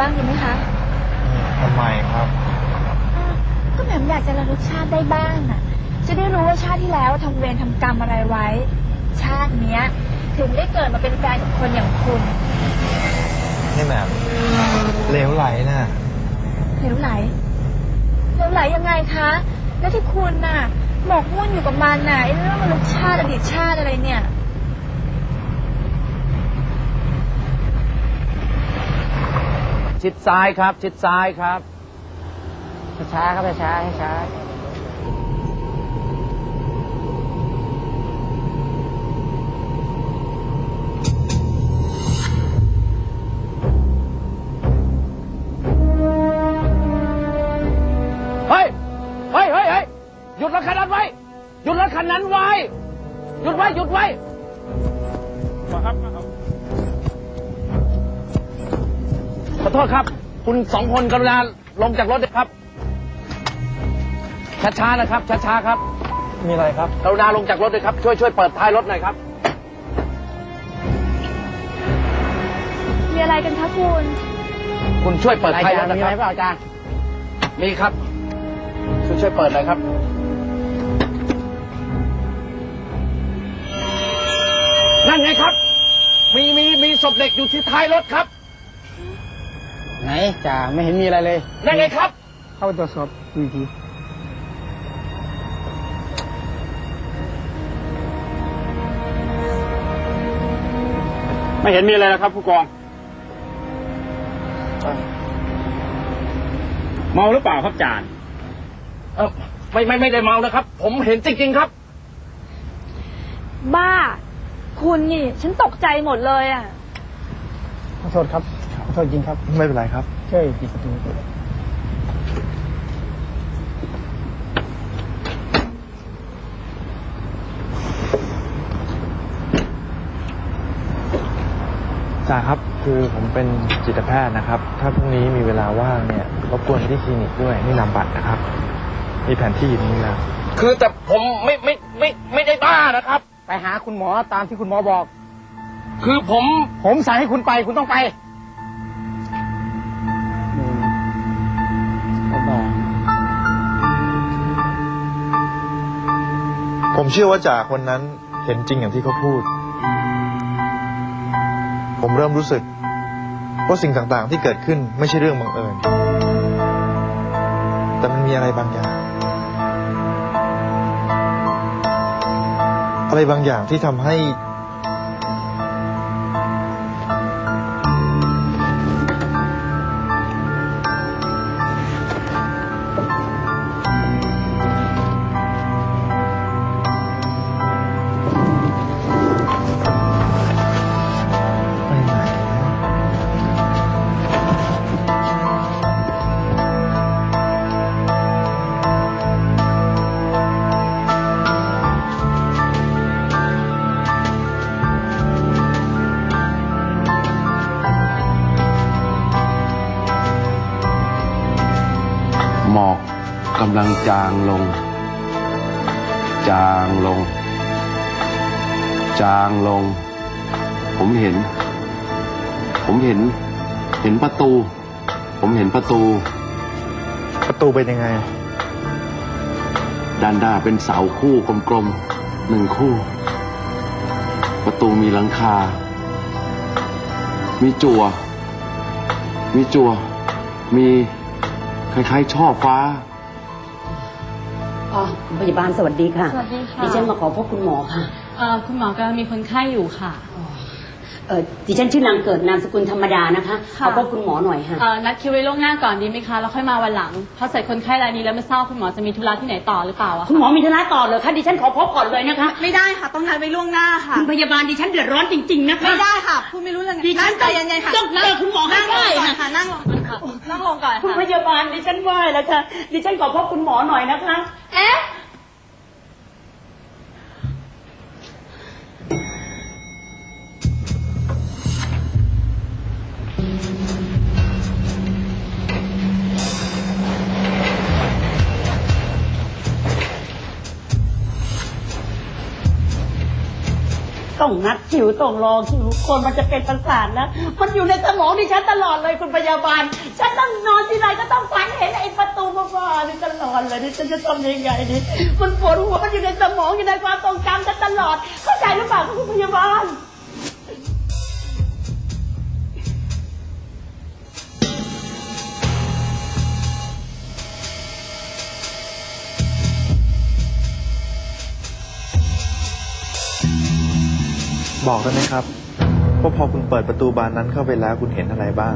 บ้างดีไหมคะ ทำไมครับ ก็แหม่มอยากจะระลึกชาติได้บ้างน่ะ จะได้รู้ว่าชาติที่แล้วทำเวรทำกรรมอะไรไว้ ชาติเนี้ย ถึงได้เกิดมาเป็นแฟนกับคนอย่างคุณนี่แหม่มเลวไหลน่ะเหลวไหลเหลวไหลยังไงคะ แล้วที่คุณน่ะหมกมุ่นอยู่กับมันน่ะไอ้เรื่องระลึกชาติอดีตชาติอะไรเนี่ย ชิดซ้ายครับ ชิดซ้ายครับ ช้าครับช้าช้าเฮ้ย เฮ้ยเฮ้ยเฮ้ยหยุดรถคันนั้นไว้ หยุดรถคันนั้นไว้ หยุดไว้ หยุดไว้ ขอโทษครับ คุณสองคนกรุณาลงจากรถด้วยครับ ช้าๆนะครับ ช้าๆครับ มีอะไรครับกรุณาลงจากรถด้วยครับ ช่วยช่วยเปิดท้ายรถหน่อยครับ มีอะไรกันคะคุณ คุณช่วยเปิดรายท้ายรการถนะมีคอะไรรับเปล่าอาจารย์มีครับ ช่วยช่วยเปิดหน่อยครับนั่นไงครับ มีมีมีศพเด็กอยู่ที่ท้ายรถครับ ไหนจ่าไม่เห็นมีอะไรเลย นั่นไงครับ เข้าไปตรวจสอบดูอีกทีไม่เห็นมีอะไรแล้วครับผู้กอง เมาหรือเปล่าครับจานเออไม่ไม่ไม่ได้เมานะครับ ผมเห็นจริงๆครับ บ้า คุณนี่ ฉันตกใจหมดเลยอะ ขอโทษครับขอ โทษจริงครับไม่เป็นไรครับช่วยปิดประตูจ่าครับคือผมเป็นจิตแพทย์นะครับ ถ้าพรุ่งนี้มีเวลาว่างเนี่ยรบกวนไปที่คลินิกด้วยนี่นำบัตรนะครับ มีแผนที่อยู่ตรงนี้แล้วคือแต่ผมไม่ไม่ไม่ไม่ได้บ้านะครับ ไปหาคุณหมอตามที่คุณหมอบอก คือผมผมสั่งให้คุณไปคุณต้องไป ผมเชื่อว่าจ่าคนนั้นเห็นจริงอย่างที่เขาพูด ผมเริ่มรู้สึกว่าสิ่งต่างๆ ที่เกิดขึ้นไม่ใช่เรื่องบังเอิญ แต่มันมีอะไรบางอย่าง อะไรบางอย่างที่ทำให้ำลังจางลง จางลง จางลง ผมเห็น ผมเห็น เห็นประตู ผมเห็นประตู ประตูเป็นยังไง ด้านหน้าเป็นเสาคู่กลมๆหนึ่งคู่ ประตูมีหลังคา มีจั่ว มีจั่ว มีคล้ายๆช่อฟ้า อ๋อคุณพยาบาลสวัสดีค่ะ สวัสดีค่ะดิฉันมาขอพบคุณหมอค่ะ เอ่อคุณหมอกำลังมีคนไข้อยู่ค่ะ เออดิฉันชื่อนางเกิดนามสกุลธรรมดานะคะค่ะขอพบคุณหมอหน่อยค่ะ เอ่อนัดคิวไว้ล่วงหน้าก่อนดีไหมคะแล้วค่อยมาวันหลังเพราะเสร็จคนไข้รายนี้แล้วไม่ทราบคุณหมอจะมีธุระที่ไหนต่อหรือเปล่าอะคุณหมอมีธุระต่อเลยค่ะดิฉันขอพบก่อนเลยนะคะไม่ได้ค่ะ ต้องนัดไว้ล่วงหน้าค่ะ คุณพยาบาลดิฉันเดือดร้อนจริง ๆ นะคะไม่ได้ค่ะพูดไม่รู้เรื่องดิฉันใจเย็นๆค่ะต้องเจอคุณหมอให้นั่งลได้งก่อนค่ะค่ะนั่งลงก่อนค่ะนั่งลงก่อนคุณค่ะพยาบาลดิฉันไหว้แล้วค่ะดิฉันขอพบคุณหมอหน่อยนะคะ เอ๊ะ ต้องนัดคิวต้องรอคิวคนมันจะเป็นประสาทนะ มันอยู่ในสมองดิฉันตลอดเลยคุณพยาบาล ฉันต้องนอนที่ไหนก็ต้องฝันเห็นไอ้ประตูบ้าๆนี่ตลอดเลยนี่ฉันจะทำยังไงดีมันปวดหัวมันอยู่ในสมองอยู่ในความทรงจำฉันตลอด เข้าใจหรือเปล่าคุณพยาบาล บอกได้ไหมครับว่าพอคุณเปิดประตูบานนั้นเข้าไปแล้วคุณเห็นอะไรบ้าง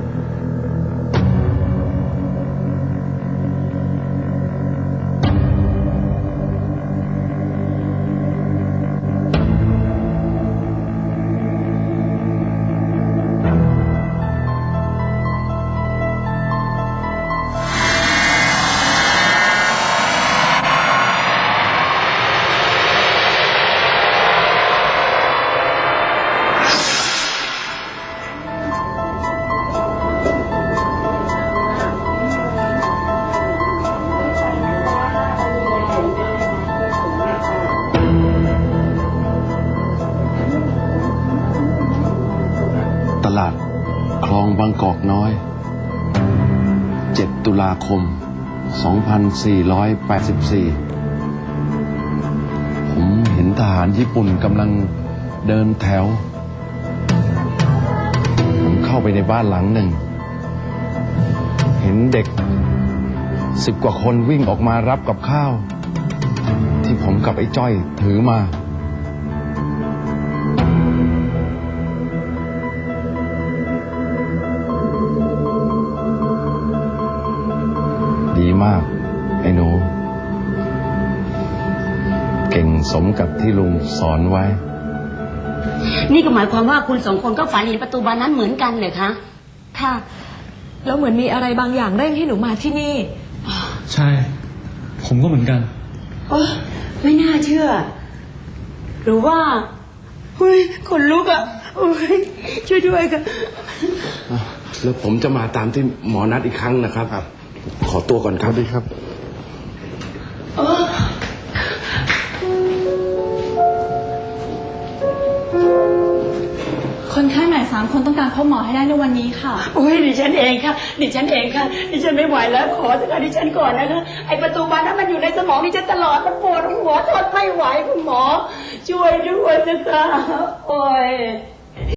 ลาด คลองบางกอกน้อย 7 ตุลาคม 2484 ผมเห็นทหารญี่ปุ่นกำลังเดินแถว ผมเข้าไปในบ้านหลังหนึ่ง เห็นเด็กสิบกว่าคนวิ่งออกมารับกับข้าว ที่ผมกับไอ้จ้อยถือมา มาก ไอ้หนู เก่งสมกับที่ลุงสอนไว้ นี่ก็หมายความว่าคุณสองคนก็ฝันเห็นประตูบานนั้นเหมือนกันเลยคะค่ะ แล้วเหมือนมีอะไรบางอย่างเร่งให้หนูมาที่นี่ ใช่ ผมก็เหมือนกัน โอ้ไม่น่าเชื่อ หรือว่าเฮ้ยขนลุกอะโอ้ยช่วยด้วยค่ะ แล้วผมจะมาตามที่หมอนัดอีกครั้งนะครับ ขอตัวก่อนครับดีครับ คนไข้ใหม่สามคนต้องการพบหมอให้ได้ในวันนี้ค่ะ โอ้ยดิฉันเองค่ะ ดิฉันเองค่ะ ดิฉันไม่ไหวแล้วขอเถอะค่ะดิฉันก่อนนะคะไอประตูบานนั้นมันอยู่ในสมองดิฉันตลอดมันปวดหัวทนไม่ไหวคุณหมอ ช่วยด้วยนะคะโอ้ย